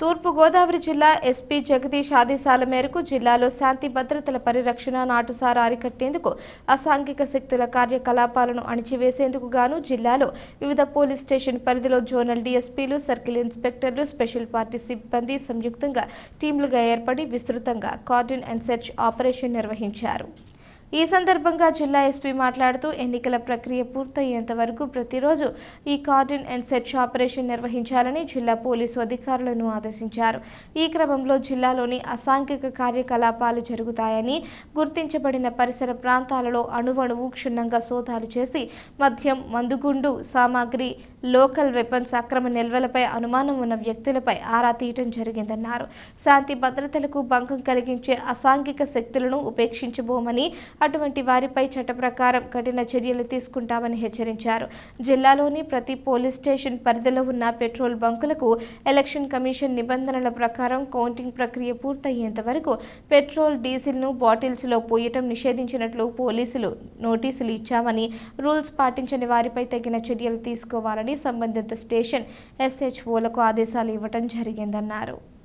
తూర్పుగోదావరి జిల్లా ఎస్పీ జగదీష్ ఆదేశాల మేరకు జిల్లాలో శాంతి భద్రతల పరిరక్షణ నాటుసారా అరికట్టేందుకు అసాంఘిక శక్తుల కార్యకలాపాలను అణిచివేసేందుకు గాను జిల్లాలో వివిధ పోలీస్ స్టేషన్ పరిధిలో జోనల్ డీఎస్పీలు సర్కిల్ ఇన్స్పెక్టర్లు స్పెషల్ పార్టీ సిబ్బంది సంయుక్తంగా టీంలుగా ఏర్పడి విస్తృతంగా కార్డిన్ అండ్ సెర్చ్ ఆపరేషన్ నిర్వహించారు. ఈ సందర్భంగా జిల్లా ఎస్పీ మాట్లాడుతూ ఎన్నికల ప్రక్రియ పూర్తయ్యేంత వరకు ప్రతిరోజు ఈ కార్డిన్ అండ్ సెర్చ్ ఆపరేషన్ నిర్వహించాలని జిల్లా పోలీసు అధికారులను ఆదేశించారు. ఈ క్రమంలో జిల్లాలోని అసాంఘిక కార్యకలాపాలు జరుగుతాయని గుర్తించబడిన పరిసర ప్రాంతాలలో అణువణువు క్షుణ్ణంగా సోదాలు చేసి మద్యం మందుగుండు సామాగ్రి లోకల్ వెపన్స్ అక్రమ నిల్వలపై అనుమానం ఉన్న వ్యక్తులపై ఆరా తీయటం జరిగిందన్నారు. శాంతి భద్రతలకు భంగం కలిగించే అసాంఘిక శక్తులను ఉపేక్షించబోమని అటువంటి వారిపై చట్ట ప్రకారం కఠిన చర్యలు తీసుకుంటామని హెచ్చరించారు. జిల్లాలోని ప్రతి పోలీస్ స్టేషన్ పరిధిలో ఉన్న పెట్రోల్ బంకులకు ఎలక్షన్ కమిషన్ నిబంధనల ప్రకారం కౌంటింగ్ ప్రక్రియ పూర్తయ్యేంత వరకు పెట్రోల్ డీజిల్ను బాటిల్స్లో పోయటం నిషేధించినట్లు పోలీసులు నోటీసులు ఇచ్చామని రూల్స్ పాటించని వారిపై తగిన చర్యలు తీసుకోవాలని సంబంధిత స్టేషన్ ఎస్హెచ్ఓలకు ఆదేశాలు ఇవ్వటం జరిగిందన్నారు.